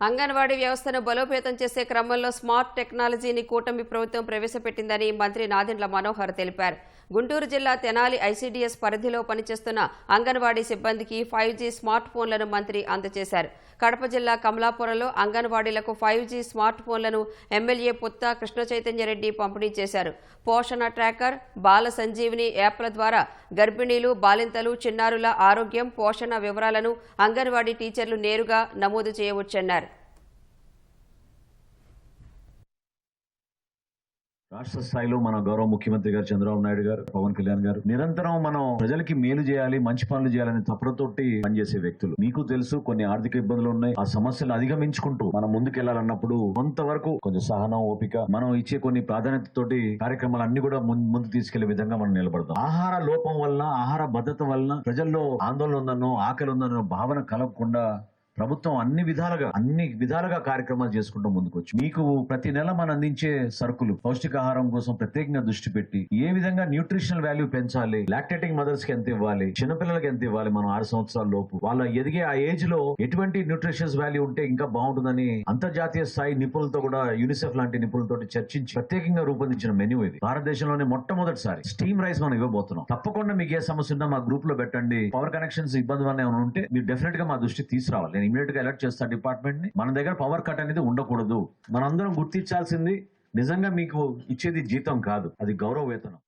అంగన్వాడీ వ్యవస్థను బలోపేతం చేసే క్రమంలో స్మార్ట్ టెక్నాలజీని కూటమి ప్రభుత్వం ప్రవేశపెట్టిందని మంత్రి నాదెండ్ల మనోహర్ తెలిపారు. గుంటూరు జిల్లా తెనాలి ఐసీడీఎస్ పరిధిలో పనిచేస్తున్న అంగన్వాడీ సిబ్బందికి ఫైవ్ జీ స్మార్ట్ ఫోన్లను మంత్రి అందజేశారు. కడప జిల్లా కమలాపురంలో అంగన్వాడీలకు ఫైవ్ జీ స్మార్ట్ ఫోన్లను ఎమ్మెల్యే పుత్త కృష్ణ చైతన్యరెడ్డి పంపిణీ చేశారు. పోషణ ట్రాకర్ బాల సంజీవిని యాప్ల ద్వారా గర్భిణీలు బాలింతలు చిన్నారుల ఆరోగ్యం పోషణ వివరాలను అంగన్వాడీ టీచర్లు నేరుగా నమోదు చేయవచ్చన్నారు. రాష్ట్ర స్థాయిలో మన గౌరవ ముఖ్యమంత్రి గారు చంద్రబాబు నాయుడు గారు పవన్ కళ్యాణ్ గారు నిరంతరం మనం ప్రజలకి మేలు చేయాలి మంచి పనులు చేయాలని తపనతోటి పనిచేసే వ్యక్తులు. మీకు తెలుసు కొన్ని ఆర్థిక ఇబ్బందులు ఉన్నాయి. ఆ సమస్యలు అధిగమించుకుంటూ మనం ముందుకెళ్ళాలన్నప్పుడు కొంతవరకు కొంచెం సహనం ఓపిక మనం ఇచ్చే కొన్ని ప్రాధాన్యతతోటి కార్యక్రమాలు అన్ని కూడా ముందు తీసుకెళ్ళే విధంగా మనం నిలబడతాం. ఆహార లోపం వల్ల ఆహార భద్రత వలన ప్రజల్లో ఆందోళన ఉందనో ఆకలి ఉందనో భావన కలగకుండా ప్రభుత్వం అన్ని విధాలుగా అన్ని విధాలుగా కార్యక్రమాలు చేసుకుంటూ ముందుకు వచ్చి మీకు ప్రతి నెల మనం అందించే సరుకులు పౌష్టికాహారం కోసం ప్రత్యేకంగా దృష్టి పెట్టి ఏ విధంగా న్యూట్రిషనల్ వాల్యూ పెంచాలి లాక్టేటింగ్ మదర్స్కి ఎంత ఇవ్వాలి చిన్నపిల్లలకి ఎంత ఇవ్వాలి మనం ఆరు సంవత్సరాల లోపు వాళ్ళ ఎదిగే ఆ ఏజ్లో ఎటువంటి న్యూట్రిషన్స్ వాల్యూ ఉంటే ఇంకా బాగుంటుందని అంతర్జాతీయ స్థాయి నిపుణులతో కూడా యూనిసెఫ్ లాంటి నిపుణులతో చర్చించి ప్రత్యేకంగా రూపొందించిన మెన్యూ ఇది. భారతదేశంలోనే మొట్టమొదటిసారి స్టీమ్ రైస్ మనం ఇవ్వబోతున్నాం. తప్పకుండా మీకు ఏ సమస్య ఉన్నా మా గ్రూప్లో పెట్టండి. పవర్ కనెక్షన్స్ ఇబ్బంది వల్ల ఏమైనా ఉంటే మీరు డెఫినెట్గా మా దృష్టి తీసుకురావాలి. నేను ఇమీడియట్గా అలర్ట్ చేస్తాను డిపార్ట్మెంట్ని. మన దగ్గర పవర్ కట్ అనేది ఉండకూడదు. మనందరం గుర్తించాల్సింది నిజంగా మీకు ఇచ్చేది జీతం కాదు. అది గౌరవ వేతనం.